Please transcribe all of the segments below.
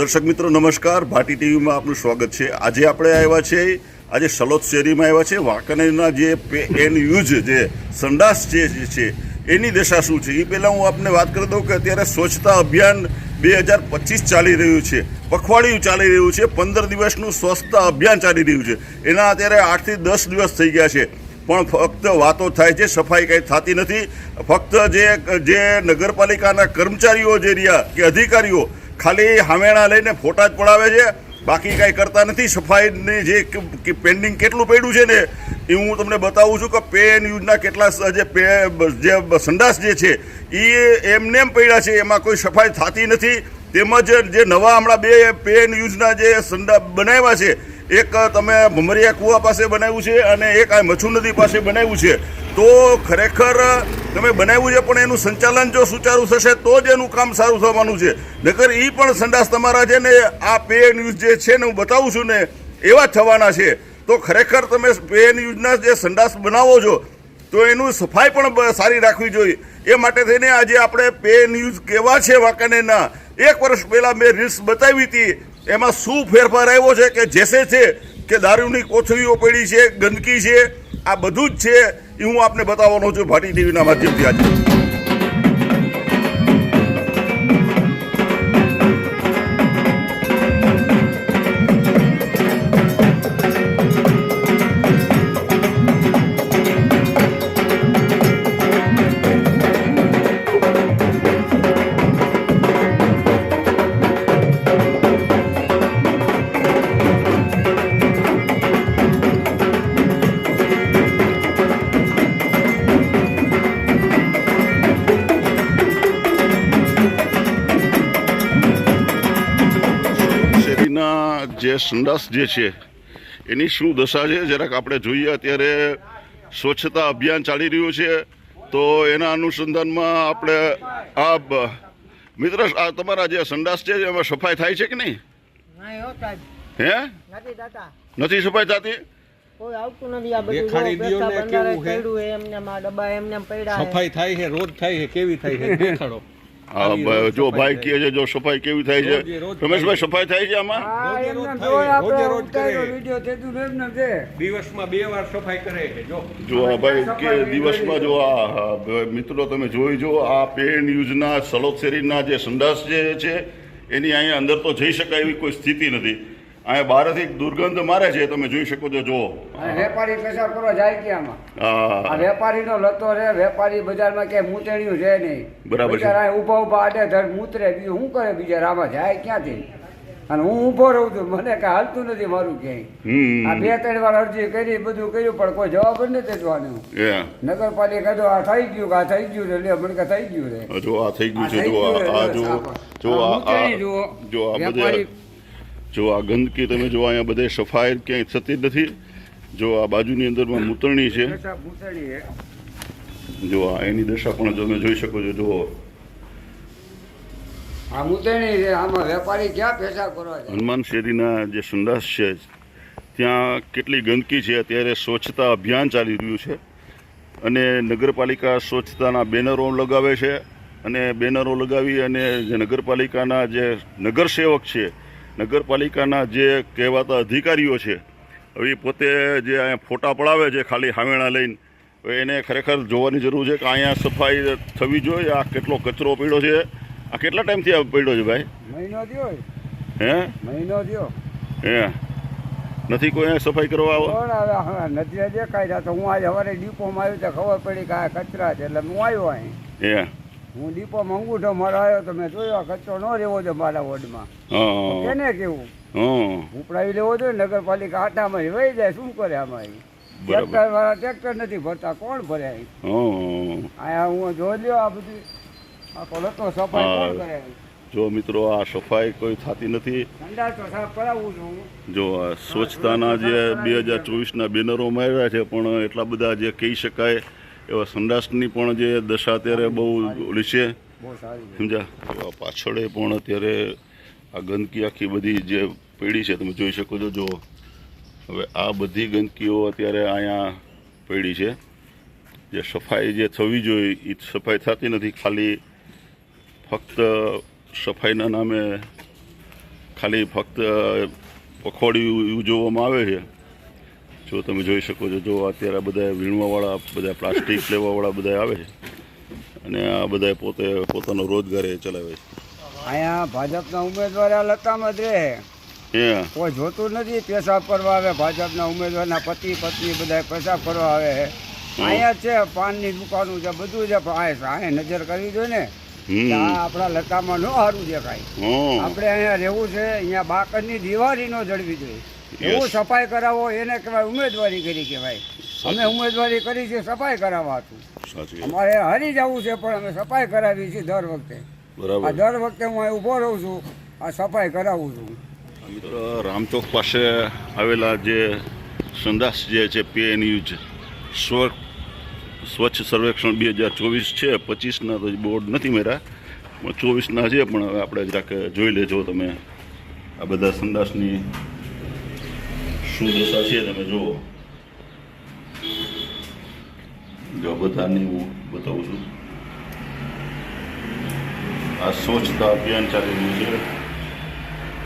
દર્શક મિત્રો, નમસ્કાર. ભાટી ટીવીમાં આપનું સ્વાગત છે. આજે આપણે આવ્યા છે, આજે સલોદ શેરીમાં આવ્યા છે. વાંકાનેરના જે પે એન યુઝ જે સંડાસ જે છે, એની દશા શું છે? એ પહેલાં હું આપને વાત કરી દઉં કે અત્યારે સ્વચ્છતા અભિયાન બે હજાર પચીસ ચાલી રહ્યું છે. પખવાડિયું ચાલી રહ્યું છે. પંદર દિવસનું સ્વચ્છતા અભિયાન ચાલી રહ્યું છે. એના અત્યારે આઠથી દસ દિવસ થઈ ગયા છે. પણ ફક્ત વાતો થાય છે, સફાઈ કંઈ થતી નથી. ફક્ત જે જે નગરપાલિકાના કર્મચારીઓ જે રહ્યા, કે અધિકારીઓ ખાલી હામેણા લઈને ફોટા જ પડાવે છે. બાકી કાંઈ કરતા નથી. સફાઈની જે પેન્ડિંગ કેટલું પડ્યું છે ને, એ હું તમને બતાવું છું કે પેન યુઝના કેટલા જે પે જે સંડાસ જે છે, એ એમને એમ પડ્યા છે. એમાં કોઈ સફાઈ થતી નથી. તેમજ જે નવા હમણાં બે પેન યુઝના જે સંડા બનાવ્યા છે, એક તમે ભમરિયા કુવા પાસે બનાવ્યું છે અને એક આ મચ્છુ નદી પાસે બનાવ્યું છે. તો ખરેખર તમે બનાવ્યું છે, પણ એનું સંચાલન જો સુચારું થશે, તો જ એનું કામ સારું થવાનું છે. નકર એ પણ સંડાસ તમારા છે ને, આ પે ન્યૂઝ જે છે ને, હું બતાવું છું ને, એવા થવાના છે. તો ખરેખર તમે પે ન્યૂઝના જે સંડાસ બનાવો છો, તો એનું સફાઈ પણ સારી રાખવી જોઈએ. એ માટે થઈને આજે આપણે પે ન્યૂઝ કેવા છે, વાંકાનેરના? એક વર્ષ પહેલાં મેં રીલ્સ બતાવી હતી. એમાં શું ફેરફાર આવ્યો છે, કે જેસે છે, કે દારૂની કોથળીઓ પડી છે, ગંદકી છે આ બધું જ છે એ હું આપને બતાવવાનો છું ભાટી ટીવીના માધ્યમથી આજે. જે સંડાસ જે છે એની શું દશા છે? જરાક આપણે જોઈએ અત્યારે સ્વચ્છતા અભિયાન ચાલી રહ્યું છે. તો એના અનુસંધાનમાં આપણે આ મિત્ર આ તમારા જે સંડાસ છે એમાં સફાઈ થાય છે કે નહીં? હો સાહેબ. હે? નથી સફાઈ થતી. સફાઈ થાય છે રોજ થાય છે કેવી થાય છે દેખાડો. જો ભાઈ કહે છે જો સફાઈ કેવી થાય છે? રમેશભાઈ સફાઈ થાય છે આમાં. દિવસમાં બે વાર સફાઈ કરે છે જો. આ ભાઈ કે દિવસમાં જો આ મિત્રો તમે જોઈ જો આ પેન ન્યૂઝના સલોદ શેરીના જે સંડાસ જે છે એની અહીંયા અંદર તો જઈ શકાય એવી કોઈ સ્થિતિ નથી. અહીંયા બહારથી દુર્ગંધ મારે છે તમે જોઈ શકો છો જો વેપારી પેશાબ કરવા જાય કે આમાં? આ વેપારીનો લતો રે વેપારી બજારમાં કે મૂતેણિયું છે નહીં. બરાબર છે. આ ઊભા ઊભા આડે ધડ મૂતરે બીજું શું કરે બીજા આમાં જાય ક્યાંથી? અને હું ઊભો રહું છું મને કાંઈ હાલતું નથી મારું ક્યાંય. આ બે ત્રણ વાર અરજી કરી બધું કર્યું પણ કોઈ જવાબ જ નથી દેવાનો. નગરપાલિકા તો આ થઈ ગયું આ થઈ ગયું એટલે મને કે થઈ ગયું રે જો આ થઈ ગયું છે જો આ જો જો આ. જો આ વેપારી જો આ ગંદકી તમે જો અહીંયા બધે સફાઈ ક્યાંય થતી જ નથી જો આ બાજુની અંદરમાં મૂતરણી છે જો આ એની દશા પણ તમે જોઈ શકો છો જો આ મૂતેણી છે આમાં વેપારી ક્યાં પેશાબ કરવા જાય? હનુમાન શેરીના જે સંદાસ છે ત્યાં કેટલી ગંદકી છે અત્યારે સ્વચ્છતા અભિયાન ચાલી રહ્યું છે. અને નગરપાલિકા સ્વચ્છતાના બેનરો લગાવે છે અને બેનરો લગાવી અને જે નગરપાલિકાના જે નગરસેવક છે નગરપાલિકાના જે કહેવાતા અધિકારીઓ છે હવે પોતે જે અહીંયા ફોટા પડાવે છે ખાલી હામેણા લઈને એને ખરેખર જોવાની જરૂર છે કે અહીંયા સફાઈ થવી જોઈએ આ કેટલો કચરો પડ્યો છે આ કેટલા ટાઈમથી આ પડ્યો છે ભાઈ? મહિનો થયો હે? મહિનો થયો. હે? નથી કોઈ સફાઈ કરવા દેખાય છે તો હું આજે સવારે ડીપોમાં આવ્યું તો ખબર પડી કે આ કચરા છે એટલે હું આવ્યો અહીં. હે? હું દીપોમાં અંગૂઠો મારો આવ્યો તો મેં જોયો આ કચરો ન રહેવો જોઈએ મારા વોર્ડમાં. કેને કેવું? ઉપડાવી લેવો જોઈએ નગરપાલિકા આટામાં વહી જાય શું કરે આમાં? ટ્રેક્ટર વાળા ટ્રેક્ટર નથી ભરતા કોણ ભરે અહીંયા હું જોઈ લ્યો આ બધી આખો લતો સફાઈ કોણ કરે? જો મિત્રો આ સફાઈ કોઈ થતી નથી. છું. જો સ્વચ્છતાના જે બે હજાર ચોવીસના બેનરો માર્યા છે પણ એટલા બધા જે કહી શકાય એવા સંડાસની પણ જે દશા અત્યારે બહુ ઓલી છે સમજા એવા પાછળે પણ અત્યારે આ ગંદકી આખી બધી જે પેઢી છે, તમે જોઈ શકો છો, જો. હવે આ બધી ગંદકીઓ અત્યારે અહીંયા પેઢી છે. જે સફાઈ જે થવી જોઈએ એ સફાઈ થતી નથી, ખાલી ફક્ત સફાઈના નામે ખાલી ફક્ત પખવાડિયું ઉજવવામાં આવે છે. જો તમે જોઈ શકો છો જો અત્યારે બધા વીણવાવાળા બધા પ્લાસ્ટિક લેવાવાળા બધા આવે છે અને આ બધા પોતે પોતાનો રોજગાર એ ચલાવે અહીંયા ભાજપના ઉમેદવાર આ લતામાં જ રહે કોઈ જોતું નથી પેશાબ કરવા આવે ભાજપના ઉમેદવારના પતિ પત્ની બધા પેશાબ કરવા આવે છે. અહીંયા છે પાનની દુકાનો છે બધું છે પણ આ અહીંયા નજર કરવી જોઈએ ને. આપણા લતામાં ન સારું દેખાય. આપણે અહીંયા રહેવું છે અહીંયા બાકરની દિવાળી ન જળવી જોઈએ. એવું સફાઈ કરાવો એને કહેવાય ઉમેદવારી કરી કહેવાય. અમે ઉમેદવારી કરી છે સફાઈ કરાવવા હતું. અમારે હરી જવું છે પણ અમે સફાઈ કરાવી છે દર વખતે. બરાબર. દર વખતે હું અહીં ઊભો રહું છું આ સફાઈ કરાવું છું. રામચોક પાસે આવેલા જે સંદાસ જે છે પીએનયુ સ્વ સ્વચ્છ સર્વેક્ષણ બે હજાર ચોવીસ છે પચીસના તો બોર્ડ નથી મેરા પણ ચોવીસના છે પણ હવે આપણે જરાક જોઈ લેજો તમે. આ બધા સંદાસની શું દશા છે તમે જુઓ. જો બધાની હું બતાવું છું. આ સ્વચ્છતા અભિયાન ચાલી રહ્યું છે.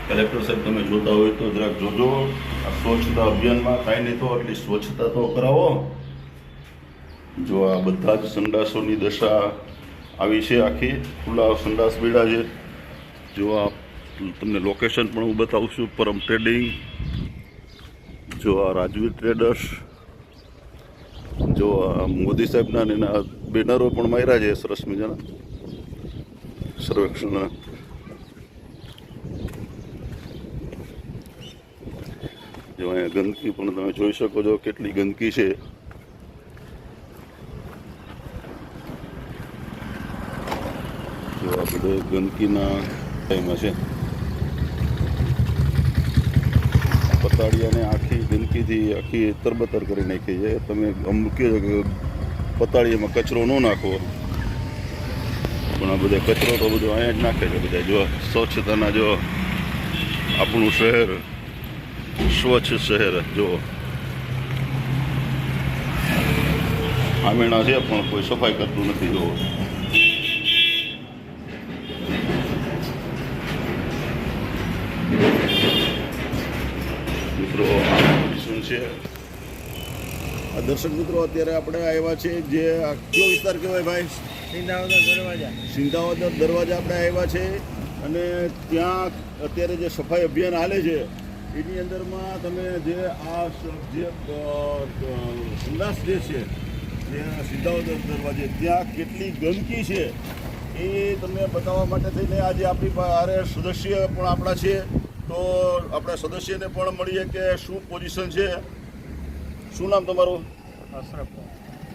કલેક્ટર સાહેબ, તમે જોતા હોય તો જરાક જોજો. આ સ્વચ્છતા અભિયાનમાં કાંઈ નહીં તો એટલી સ્વચ્છતા તો કરાવો. જો આ બધા જ સંડાસોની દશા આવી છે, આખી ખુલ્લા સંડાસ બેડા છે. જો આ તમને લોકેશન પણ હું બતાવું છું, પરમ ટ્રેડિંગ જો આ રાજવીર ટ્રેડર્સ જો આ મોદી સાહેબના એના બેનરો પણ માર્યા છે સરસ મજાના. સર્વેક્ષણના. જો અહીંયા ગંદકી પણ તમે જોઈ શકો છો કેટલી ગંદકી છે. જો આ બધે ગંદકીના ટાઈમમાં છે. પતાળિયાને આખી ગંદકીથી આખી તરબતર કરી નાખી છે. તમે મૂક્યો પતાળિયામાં કચરો ન નાખો. પણ આ બધા કચરો તો બધો અહીંયા જ નાખે છે બધા. જો સ્વચ્છતાના જો આપણું શહેર, સ્વચ્છ શહેર જો. આમેણા છે પણ કોઈ સફાઈ કરતું નથી, જો મિત્રો આ શું છે. આ દર્શક મિત્રો અત્યારે આપણે આવ્યા છે જે આ કયો વિસ્તાર કહેવાય ભાઈ? સિંધાવદર દરવાજા. દરવાજા આપણે આવ્યા છે અને ત્યાં અત્યારે જે સફાઈ અભિયાન હાલે છે એની અંદરમાં તમે જે આ જે અ, જે છે જે સિંધાવદર દરવાજે ત્યાં કેટલી ગંદકી છે એ તમને બતાવવા માટે થઈને આજે આપણી અરે સદસ્ય પણ આપણા છે. તો આપણા સદસ્યને પણ મળીએ કે શું પોઝિશન છે? શું નામ તમારું?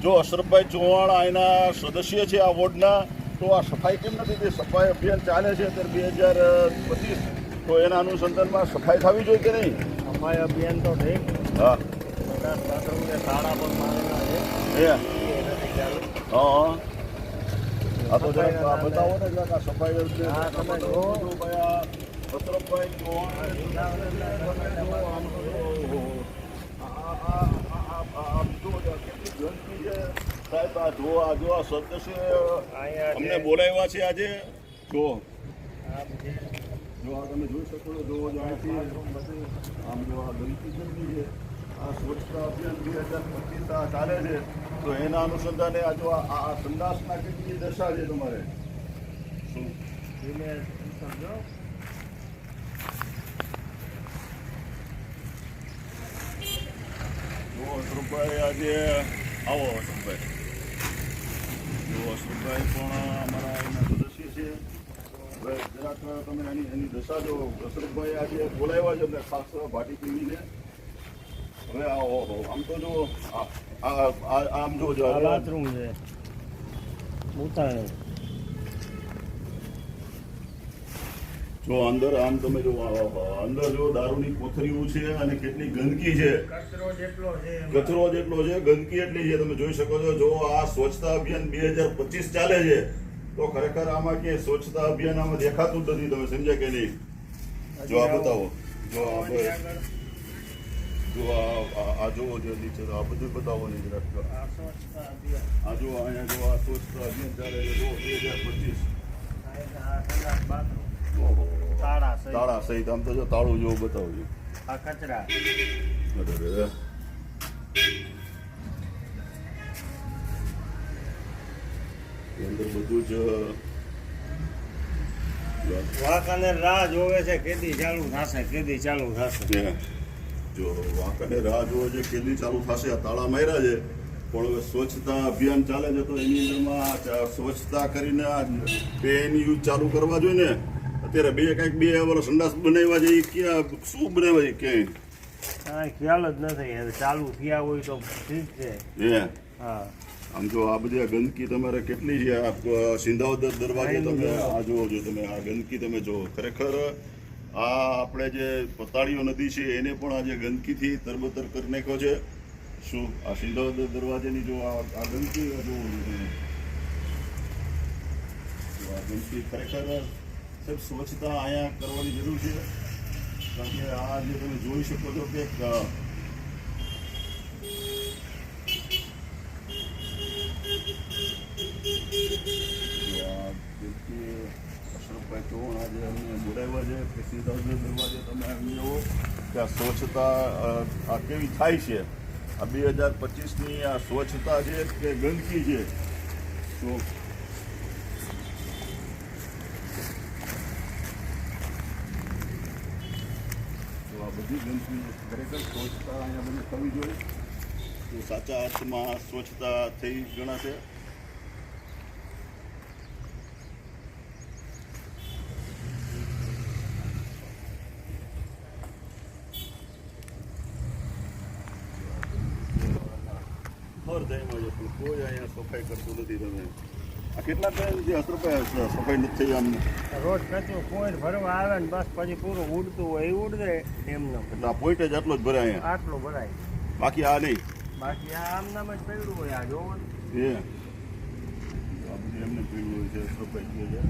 જો અશરફભાઈ ચૌહાણ અહીંના સદસ્ય છે આ વોર્ડના તો આ સફાઈ કેમ નથી સફાઈ અભિયાન ચાલે છે અત્યારે બે હજાર પચીસ. તો એના અનુસંધાનમાં સફાઈ થવી જોઈએ કે નહીં? સફાઈ અભિયાન તો થઈ હા. પચાસ પણ મારેલા છે. હા? હા તો બતાવો ને સફાઈ અભિયાન હા, તમે જો ભાઈ આ જો આ- છે સાહેબ જો આ સદસ્ય અહીંયા અમને છે. બોલાવ્યા છે આજે. જો. જો આ તમે જોઈ શકો છો જો અહીંથી આમ જો આ ગણતી જલ્દી છે આ સ્વચ્છતા અભિયાન બે હજાર પચીસ ચાલે છે તો એના અનુસંધાને આ જો આ સંદાસના કેટલી દશા છે તમારે. શું? એને સમજો અશરફભાઈ આજે આવો જો અશરફભાઈ પણ અમારા એના સદસ્ય છે હવે જરાક તમે એની એની દશા જો આજે બોલાવ્યા છે અમને ખાસ ભાટી પીવીને હવે આવો આમ તો જો આમ જો હાલાત બાથરૂમ છે. ઉતાણે જો અંદર આમ તમે જો અંદર જો દારૂની કોથરીઓ છે અને કેટલી ગંદકી છે. કચરો જેટલો છે ગંદકી એટલી છે તમે જોઈ શકો છો જો આ સ્વચ્છતા અભિયાન બે હજાર પચીસ ચાલે છે તો ખરેખર આમાં કે સ્વચ્છતા અભિયાન આમાં દેખાતું જ નથી તમે સમજ્યા કે નહીં? જો આ બતાવો જો આ જો આ જુઓ જો નીચે આ બધું બતાવો ને જરાક. આ સ્વચ્છતા અભિયાન. આ જો અહીંયા જો આ સ્વચ્છતા અભિયાન ચાલે છે જો બે હજાર પચીસ. તાળા સહિત. તાળા સહિત આમ તો જો તાળું જેવું બતાવજો આ કચરા. અંદર બધું જ રાહ જોવે છે કેદી ચાલુ થશે કેદી ચાલુ થશે. ને જો વાંકાને રાહ જોવે છે કેદી ચાલુ થશે આ તાળા માર્યા છે. પણ હવે સ્વચ્છતા અભિયાન ચાલે છે તો એની અંદરમાં સ્વચ્છતા કરીને પેન યુઝ ચાલુ કરવા જોઈએ ને. અત્યારે બે કાંઈક બે વર્ષ સંડાસ બનાવ્યા છે એ ક્યાં શું બનાવ્યા છે ક્યાંય? કાંઈ ખ્યાલ જ નથી ચાલુ થયા હોય તો ઠીક છે. હે? હા. આમ જો આ બધી ગંદકી તમારે કેટલી છે? આ સિંધાવદર દરવાજે તમે આ જુઓ છો તમે આ ગંદકી તમે જુઓ. ખરેખર આ આપણે જે પતાળીઓ નદી છે એને પણ આજે ગંદકીથી તરબતર કરી નાખ્યો છે. શું? આ સિંધાવદર દરવાજેની જો આ ગંદકી જુઓ છો તમે આ ગંદકી ખરેખર સાહેબ, સ્વચ્છતા અહીંયા કરવાની જરૂર છે. કારણ કે આ જે તમે જોઈ શકો છો કે અશરફભાઈ ચૌહાણ આજે અમને બોલાવ્યા છે કે સિંધાવદર દરવાજે તમે આવી જુઓ કે આ સ્વચ્છતા આ કેવી થાય છે. આ બે હજાર પચીસની આ સ્વચ્છતા છે કે ગંદકી છે? તો આ સ્વચ્છતા અહીંયા બધી થવી જોઈએ સાચા અર્થમાં સ્વચ્છતા થઈ ગણાશે છે કોઈ અહીંયા સફાઈ કરતું નથી તમે. કેટલા ટાઈમ જે અસરભાઈ સફાઈ નથી થઈ આમ રોજ કચરું કોઈ ભરવા આવે ને બસ પછી પૂરું ઉડતું હોય એ ઉડે એમને એટલે આ પોઈન્ટ જ આટલો જ ભરાય અહીંયા. આટલું ભરાય. બાકી આ નહીં. બાકી આ આમ નામ જ પડ્યું હોય આ જોવો. એ આ બધું એમને પીળું હોય છે છે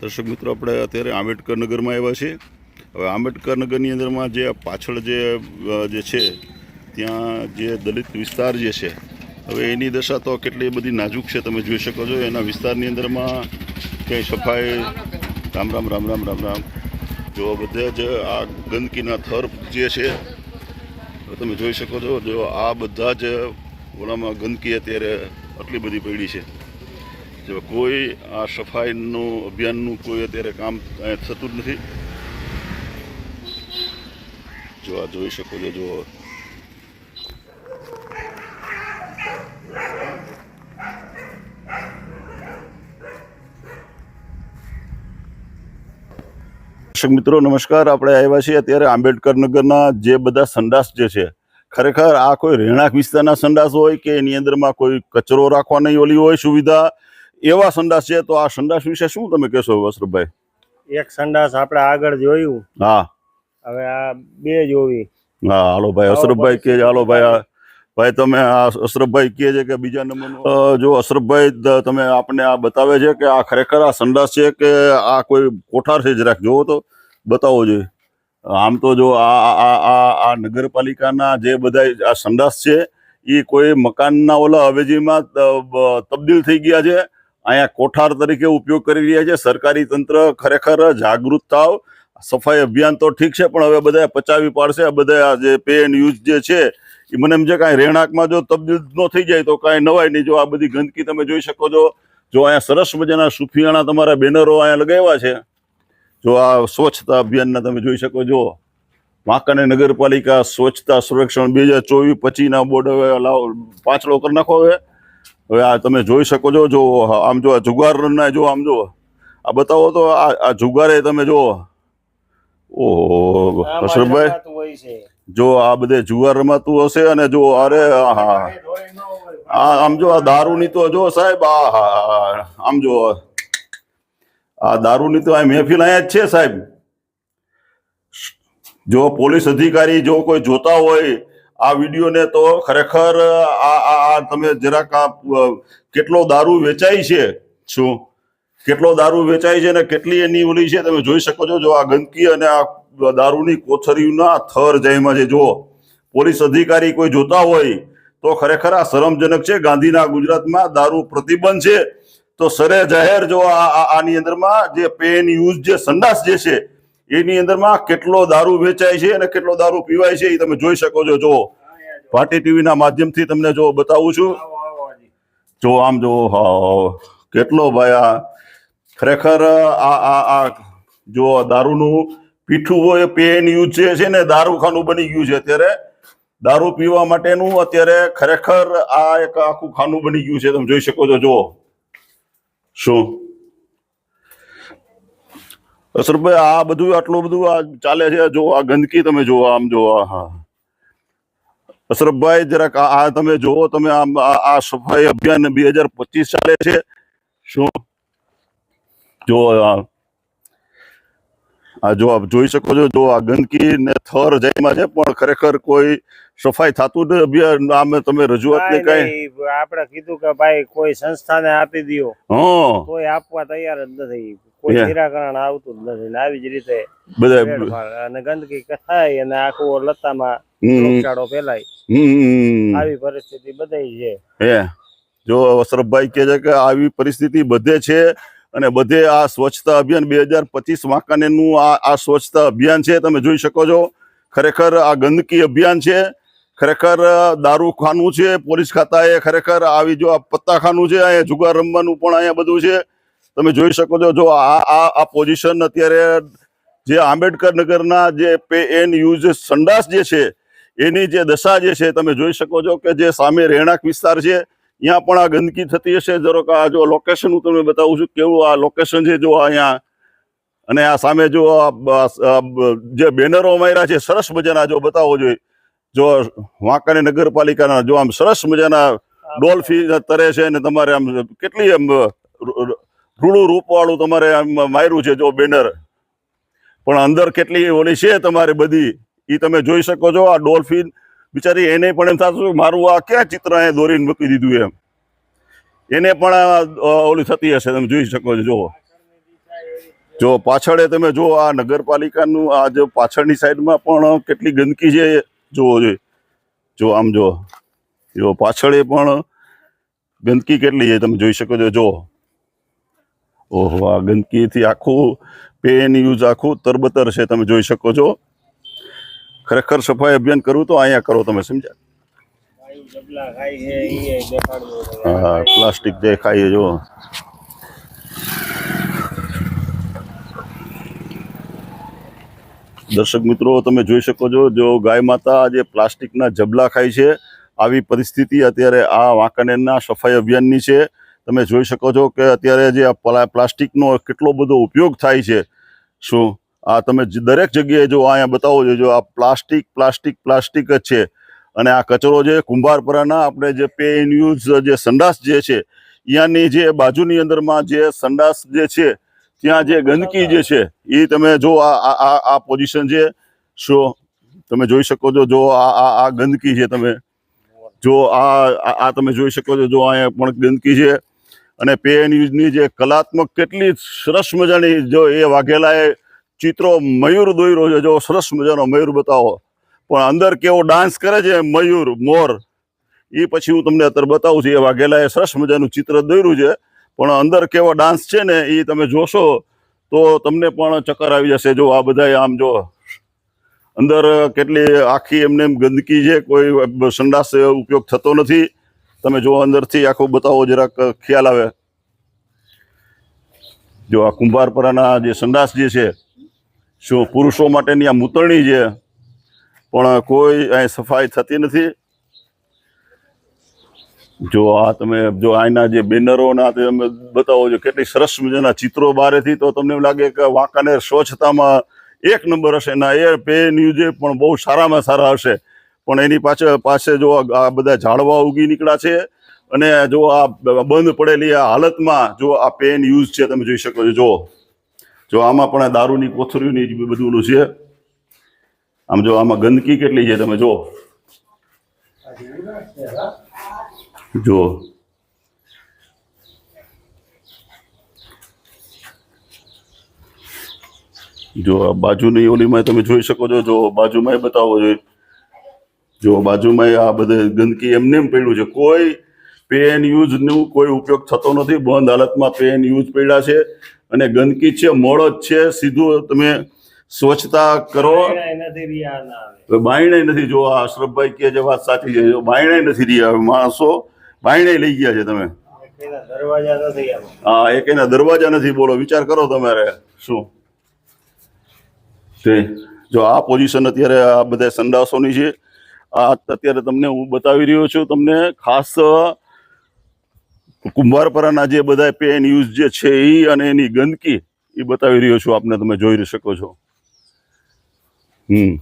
દર્શક મિત્રો આપણે અત્યારે આંબેડકર નગરમાં આવ્યા છીએ. હવે આંબેડકર નગરની અંદરમાં જે પાછળ જે જે છે, ત્યાં જે દલિત વિસ્તાર જે છે, હવે એની દશા તો કેટલી બધી નાજુક છે તમે જોઈ શકો છો. એના વિસ્તારની અંદરમાં ક્યાંય સફાઈ રામ રામ રામ રામ રામ રામ. જો બધે જ આ ગંદકીના થર જે છે તમે જોઈ શકો છો, જો આ બધા જ ઓલામાં ગંદકી અત્યારે આટલી બધી પડી છે. જો કોઈ આ સફાઈનું અભિયાનનું કોઈ અત્યારે કામ થતું જ નથી. જો આ જોઈ શકો છો જો દર્શક મિત્રો નમસ્કાર. આપણે આવ્યા છીએ અત્યારે આંબેડકરનગરના જે બધા સંડાસ જે છે ખરેખર આ કોઈ રહેણાંક વિસ્તારના સંડાસ હોય કે એની અંદરમાં કોઈ કચરો રાખવાની ઓલી હોય સુવિધા એવા સંડાસ છે તો આ સંડાસ વિશે શું તમે કહેશો વસ્ત્રભાઈ? એક સંડાસ આપણે આગળ જોયું. હા. હવે આ બે જોવી હા હાલો ભાઈ અશરફભાઈ કે હાલો ભાઈ આ ભાઈ તમે આ અશરફભાઈ કહે છે કે બીજા નંબરનો. જો અશરફભાઈ તમે આપણે આ બતાવે છે કે આ ખરેખર આ સંડાસ છે કે આ કોઈ કોઠાર છે? જરાક જોવો તો બતાવો જોઈએ. આમ તો જો આ આ આ- નગરપાલિકાના જે બધા આ સંડાસ છે એ કોઈ મકાનના ઓલા અવેજીમાં ત- તબદીલ થઈ ગયા છે? અહીંયા કોઠાર તરીકે ઉપયોગ કરી રહ્યા છે. સરકારી તંત્ર ખરેખર જાગૃત થાવ સફાઈ અભિયાન તો ઠીક છે, પણ હવે બધા પચાવી પાડશે. આ બધા આ જે પે એન્ડ યુઝ જે છે એ મને એમ છે કાંઈ રહેણાંકમાં જો તબદીલ ન થઈ જાય તો કાંઈ નવાય નહીં. જો આ બધી ગંદકી તમે જોઈ શકો છો, જો અહીંયા સરસ મજાના સુફિયાણા તમારા બેનરો અહીંયા લગાવ્યા છે. જો આ સ્વચ્છતા અભિયાનના તમે જોઈ શકો છો. વાંકાને નગરપાલિકા સ્વચ્છતા સંરક્ષણ બે હજાર ચોવીસ પચીસના બોર્ડ હવે પાંચડો કરી નાખો હવે. હવે આ તમે જોઈ શકો છો, જો આમ જો આ જુગારના જો આમ જો, આ બતાવો તો આ જુગારે તમે જો ઓહો છે. જો આ બધે જુગાર રમાતું હશે અને જો અરે હા. આમ જો આ દારૂની તો જો સાહેબ આ આમ જો આ દારૂની તો આ મહેફિલ અહીંયા જ છે સાહેબ. જો પોલીસ અધિકારી જો કોઈ જોતા હોય આ વિડીયોને તો ખરેખર આ તમે જરાક કેટલો દારૂ વેચાય છે? શું? કેટલો દારૂ વેચાય છે અને કેટલી એની ઓલી છે તમે જોઈ શકો છો. જો આ ગંદકી અને આ દારૂની કોથળીઓના થર જયમાં છે જો પોલીસ અધિકારી કોઈ જોતા હોય તો ખરેખર આ શરમજનક છે. ગાંધીના ગુજરાતમાં દારૂ પ્રતિબંધ છે. તો સરે જાહેર જો આની અંદરમાં જે પેન યુઝ જે સંડાસ જે છે એની અંદરમાં કેટલો દારૂ વેચાય છે અને કેટલો દારૂ પીવાય છે એ તમે જોઈ શકો છો. જો પાર્ટી ટીવીના માધ્યમથી તમને જો બતાવું છું. જો આમ જો કેટલો ભાઈ આ ખરેખર આ આ આ જો દારૂનું પીઠું હોય પેન યુઝ જે છે ને દારૂખાનું બની ગયું છે અત્યારે. દારૂ પીવા માટેનું અત્યારે ખરેખર આ એક આખું ખાનું બની ગયું છે. તમે જોઈ શકો છો, જુઓ. શું? અસરભાઈ, આ બધું આટલું બધું આ ચાલે છે? જો આ ગંદકી તમે જુઓ, આમ જો હા. અશરફભાઈ જરાક આ તમે જુઓ, તમે આમ આ સફાઈ અભિયાન બે હજાર પચીસ ચાલે છે. શું? જો આ જો આપ જોઈ શકો છો જો આ ગંદકી ને થર જયમાં છે પણ ખરેખર કોઈ સફાઈ થતું નથી. અભિયાન તમે રજૂઆત ને કઈ. આપણે કીધું કે ભાઈ કોઈ સંસ્થાને આપી દ્યો. હા. કોઈ આપવા તૈયાર જ નથી. કોઈ. નિરાકરણ આવતું જ નથી. આવી જ રીતે બધા અને ગંદકી થાય અને આખું લતામાં રોગચાળો ફેલાય. આવી પરિસ્થિતિ બધાય છે. જો અશરફભાઈ કહે છે કે આવી પરિસ્થિતિ બધે છે અને બધે આ સ્વચ્છતા અભિયાન બે હજાર પચીસ વાંકાનેરનું આ આ સ્વચ્છતા અભિયાન છે, તમે જોઈ શકો છો. ખરેખર આ ગંદકી અભિયાન છે. ખરેખર દારૂખાનું છે, પોલીસ ખાતાએ ખરેખર આવી જો આ પત્તાખાનું છે, અહીંયા જુગાર રમવાનું પણ અહીંયા બધું છે. તમે જોઈ શકો છો, જો આ આ પોઝિશન અત્યારે જે આંબેડકર નગરના જે પે એન યુઝ સંડાસ જે છે, એની જે દશા જે છે, તમે જોઈ શકો છો કે જે સામે રહેણાંક વિસ્તાર છે ત્યાં પણ આ ગંદકી થતી હશે. જરો આ જો લોકેશન હું તમને બતાવું છું કેવું આ લોકેશન છે જો અહીંયા અને આ સામે જો જે બેનરો માર્યા છે સરસ મજાના જો બતાવો જોઈએ જો વાંકાને નગરપાલિકાના જો આમ સરસ મજાના ડોલ્ફી તરે છે ને તમારે આમ કેટલી આમ રૂડું રૂપવાળું તમારે આમ માર્યું છે જો બેનર. પણ અંદર કેટલી ઓલી છે તમારે બધી એ તમે જોઈ શકો છો આ ડોલ્ફિન બિચારી એને પણ એમ થતું મારું આ ક્યાં ચિત્ર એ દોરીને મૂકી દીધું એમ. એને પણ ઓલી થતી હશે, તમે જોઈ શકો છો, જુઓ. જો પાછળ તમે જો આ નગરપાલિકાનું આ જો પાછળની સાઈડમાં પણ કેટલી ગંદકી છે જોવો જોઈએ જો આમ જો જો પાછળ પણ ગંદકી કેટલી છે, તમે જોઈ શકો છો જો ઓહો, આ ગંદકીથી આખું પેન યુઝ આખું તરબતર છે, તમે જોઈ શકો છો. ખરેખર સફાઈ અભિયાન કરવું તો અહીંયા કરો તમે, સમજ્યા. હા, પ્લાસ્ટિક જે ખાઈએ જો. દર્શક મિત્રો, તમે જોઈ શકો છો, જો ગાય માતા જે પ્લાસ્ટિકના જબલા ખાય છે, આવી પરિસ્થિતિ અત્યારે આ વાંકાનેરના સફાઈ અભિયાનની છે. તમે જોઈ શકો છો કે અત્યારે જે પ્લાસ્ટિકનો કેટલો બધો ઉપયોગ થાય છે. શું? આ તમે દરેક જગ્યાએ જો અહીંયા બતાવો છો, જો આ પ્લાસ્ટિક પ્લાસ્ટિક પ્લાસ્ટિક જ છે. અને આ કચરો જે કુંભારપરાના આપણે જે પે ઇન યુઝ જે સંડાસ જે છે અહીંયાની જે બાજુની અંદરમાં જે સંડાસ જે છે, ત્યાં જે ગંદકી જે છે, એ તમે જો આ આ, આ- પોઝિશન છે શો, તમે જોઈ શકો છો, જો આ આ આ ગંદકી છે તમે. જો આ- આ તમે જોઈ શકો છો, જો અહીંયા પણ ગંદકી છે. અને પે એન્ડ યુઝની જે કલાત્મક કેટલી સરસ મજાની જો એ વાઘેલાએ ચિત્રો મયુર દોર્યો છે. જો સરસ મજાનો મયુર બતાવો. પણ અંદર કેવો ડાન્સ કરે છે મયુર, મોર. એ પછી હું તમને અત્યારે બતાવું છું. એ વાઘેલાએ સરસ મજાનું ચિત્ર દોર્યું છે. પણ અંદર કેવો ડાન્સ છે ને એ તમે જોશો તો તમને પણ ચક્કર આવી જશે. જો આ બધા આમ જો અંદર કેટલી આખી એમને એમ ગંદકી છે. કોઈ સંડાસ ઉપયોગ થતો નથી. તમે જો અંદરથી આખું બતાવો જરાક ખ્યાલ આવે. જો આ કુંભારપરાના જે સંડાસ જે છે શું પુરુષો માટેની આ મૂતરણી છે? પણ કોઈ અહીં સફાઈ થતી નથી. જો આ તમે, જો આના જે બેનરોના તમે બતાવો છો, કેટલી સરસ મજાના ચિત્રો બારેથી, તો તમને એમ લાગે કે વાંકાનેર સ્વચ્છતામાં એક નંબર હશે ના એ પે ન્યૂઝે પણ બહુ સારામાં સારા હશે. પણ એની પાછળ, પાસે જો આ બધા ઝાડવા ઉગી નીકળ્યા છે અને જો આ બંધ પડેલી આ હાલતમાં જો આ પેન યુઝ છે, તમે જોઈ શકો છો. જો જો આમાં પણ આ દારૂની કોથળીઓની જ બધું છે. આમ જો આમાં ગંદકી કેટલી છે તમે જો જો જો આ બાજુની ઓલીમાં તમે જોઈ શકો છો, જો બાજુમાં બતાવો જોઈએ જો બાજુમાં આ બધે ગંદકી એમને એમ પડ્યું છે. કોઈ પેન યુઝનું કોઈ ઉપયોગ થતો નથી. બંધ હાલતમાં પેન યુઝ પડ્યા છે. અને ગંદકી છે મોડો જ છે સીધું તમે સ્વચ્છતા કરો. બાયણે નથી જો આ અશરફભાઈ કે જે વાત સાચી છે. બાયણે નથી રહ્યા માણસો બાયણે લઈ ગયા છે તમે. હા એક એના દરવાજા નથી બોલો વિચાર કરો તમારે. શું? તે જો આ પોઝિશન અત્યારે આ બધા સંડાસોની છે આ અત્યારે તમને હું બતાવી રહ્યો છું તમને ખાસ કુંભારપરાના જે બધા પેન યુઝ જે છે એ અને એની ગંદકી એ બતાવી રહ્યો છું આપને તમે જોઈ શકો છો. હમ.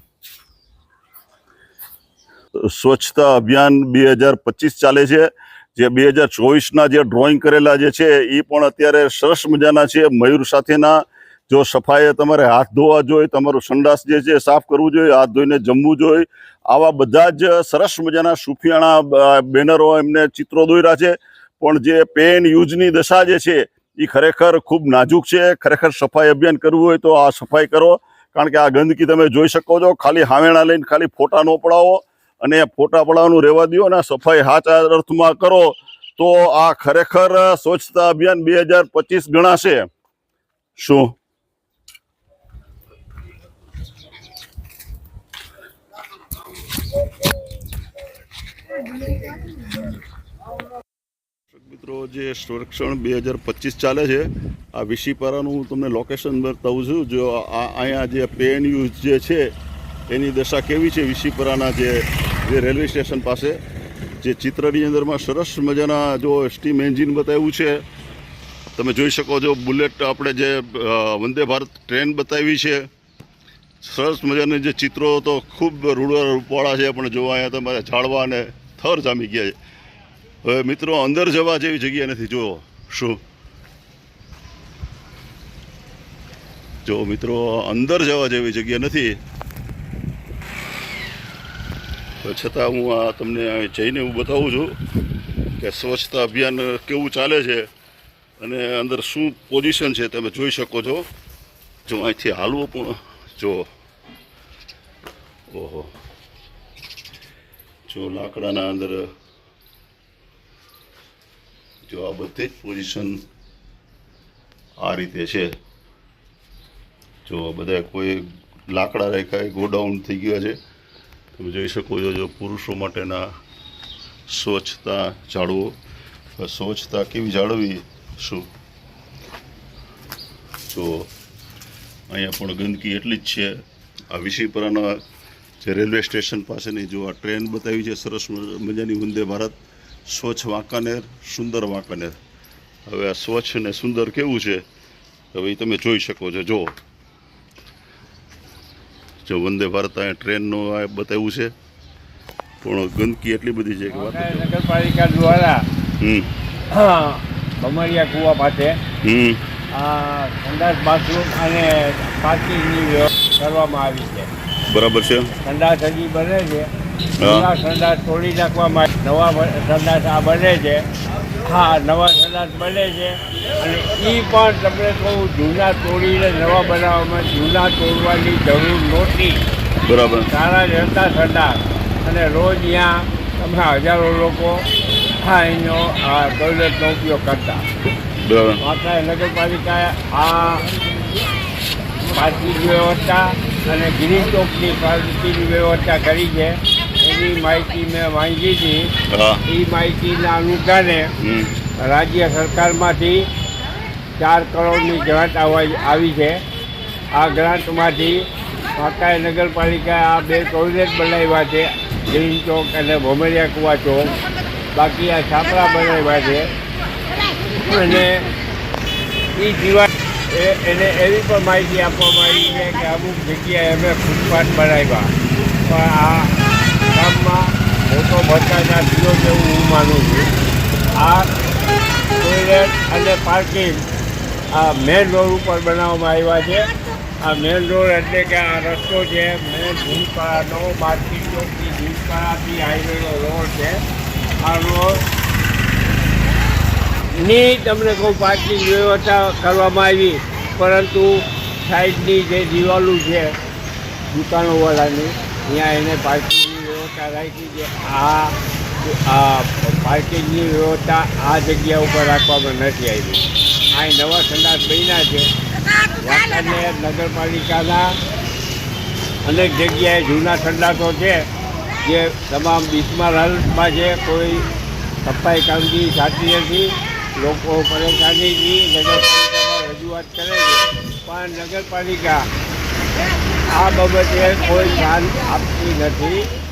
સ્વચ્છતા અભિયાન બે હજાર પચીસ ચાલે છે. જે બે હજાર ચોવીસના જે ડ્રોઈંગ કરેલા જે છે એ પણ અત્યારે સરસ મજાના છે. મયુર સાથેના જો સફાઈએ તમારે હાથ ધોવા જોઈએ, તમારું સંડાસ જે છે સાફ કરવું જોઈએ, હાથ ધોઈને જમવું જોઈએ. આવા બધા જ સરસ મજાના સુફિયાણા બેનરો એમને ચિત્રો દોર્યા છે. પણ જે પેન યુઝની દશા જે છે એ ખરેખર ખૂબ નાજુક છે. ખરેખર સફાઈ અભિયાન કરવું હોય તો આ સફાઈ કરો. કારણ કે આ ગંદકી તમે જોઈ શકો છો. ખાલી હાવેણા લઈને ખાલી ફોટા ન પડાવો અને ફોટા પડાવવાનું રહેવા દો અને સફાઈ સાચા અર્થમાં કરો તો આ ખરેખર સ્વચ્છતા અભિયાન બે હજાર પચીસ ગણાશે. શું? મિત્રો, જે સંરક્ષણ બે હજાર પચીસ ચાલે છે, આ વિશીપારાનું હું તમને લોકેશન બતાવું છું. જો આ અહીંયા જે પેન યુઝ જે છે, એની દશા કેવી છે વિશીપરાના જે જે રેલવે સ્ટેશન પાસે? જે ચિત્રની અંદરમાં સરસ મજાના જો સ્ટીમ એન્જિન બતાવ્યું છે. તમે જોઈ શકો છો બુલેટ આપણે જે વંદે ભારત ટ્રેન બતાવી છે. સરસ મજાના જે ચિત્રો તો ખૂબ રૂડા રૂપવાળા છે, પણ જોવા અહીંયા તમારે ઝાડવા અને થર જામી ગયા છે. હવે મિત્રો, અંદર જવા જેવી જગ્યા નથી. જો શું? જો મિત્રો, અંદર જવા જેવી જગ્યા નથી. તો છતાં હું આ તમને જઈને હું બતાવું છું કે સ્વચ્છતા અભિયાન કેવું ચાલે છે અને અંદર શું પોઝિશન છે તમે જોઈ શકો છો. જો અહીંથી હાલવું પણ, જો. ઓહો. જો લાકડાના અંદર જો આ બધી જ પોઝિશન આ રીતે છે. જો આ બધા કોઈ લાકડા રેખાય ગોડાઉન થઈ ગયા છે તમે જોઈ શકો છો જો પુરુષો માટેના સ્વચ્છતા જાળવો સ્વચ્છતા કેવી જાળવવી? શું? જો અહીંયા પણ ગંદકી એટલી જ છે. આ વિશીપરાના જે રેલવે સ્ટેશન પાસેની જો આ ટ્રેન બતાવી છે, સરસ મજાની વંદે ભારત. સ્વચ્છ વાંકાનેર સુંદર વાંકાનેર. હવે આ સ્વચ્છ ને સુંદર કેવું છે? હવે તમે જોઈ શકો છો જો જો વંદે ભારત અહીંયા ટ્રેનનું આ બતાવ્યું છે. પણ ગંદકી એટલી બધી છે કે વાત નગરપાલિકા દ્વારા હમ. કમરિયા કુવા પાસે સંડાસ બાથરૂમ અને પાર્કિંગની વ્યવસ્થા કરવામાં આવી છે. બરાબર છે. સંડાસ હજી બને છે. જૂના સંદાસ તોડી નાખવામાં નવા સંદાસ આ બને છે. હા નવા સંદાસ બને છે. અને એ પણ તમને કહું જૂના તોડીને નવા બનાવવામાં જૂના તોડવાની જરૂર નહોતી. બરાબર. સારા જ હતા સંડાસ અને રોજ ત્યાં તમે હજારો લોકો હા એનો આ ટોયલેટનો ઉપયોગ કરતા. બરાબર. વાંકાનેર નગરપાલિકાએ આ પાર્કિંગ વ્યવસ્થા અને ગ્રીન ચોકની પાર્ટીની વ્યવસ્થા કરી છે. એની માહિતી મેં માંગી હતી. એ માહિતીના અનુસારે રાજ્ય સરકારમાંથી ચાર કરોડની ગ્રાન્ટ આવી છે. આ ગ્રાન્ટમાંથી વાંકાનેર નગરપાલિકાએ આ બે ટોયલેટ બનાવ્યા છે. ગ્રીન ચોક અને ભોમરિયા કુવા ચોક બાકી આ છાપરા બનાવ્યા છે. અને એ સિવાય એને એવી પણ માહિતી આપવામાં આવી છે કે અમુક જગ્યાએ અમે ફૂટપાથ બનાવ્યા. પણ આ ગામમાં મોટો ભ્રષ્ટાચાર થયો છે એવું હું માનું છું. આ ટોયલેટ અને પાર્કિંગ આ મેન રોડ ઉપર બનાવવામાં આવ્યા છે. આ મેન રોડ એટલે કે આ રસ્તો છે મેન ભીમપાડાનો બારથી ચોકથી ભીમપાડાથી હાઈવેનો રોડ છે. આ રોડની તમને કહું પાર્કિંગ વ્યવસ્થા કરવામાં આવી, પરંતુ સાઈડની જે દિવાલો છે, દુકાનોવાળાની, ત્યાં એને પાર્કિંગની વ્યવસ્થા આ પાર્કિંગની વ્યવસ્થા આ જગ્યા ઉપર રાખવામાં નથી આવી. આ નવા સંદાસ બન્યા છે. વાંકાનેર નગરપાલિકાના અનેક જગ્યાએ જૂના સંદાસો છે, જે તમામ બીચમાં હાલમાં છે. કોઈ સફાઈ કામગીરી સાચી નથી. લોકો પરેશાનીથી નગરપાલિકામાં રજૂઆત કરે છે. પણ નગરપાલિકા આ બાબતે કોઈ ધ્યાન આપતી નથી.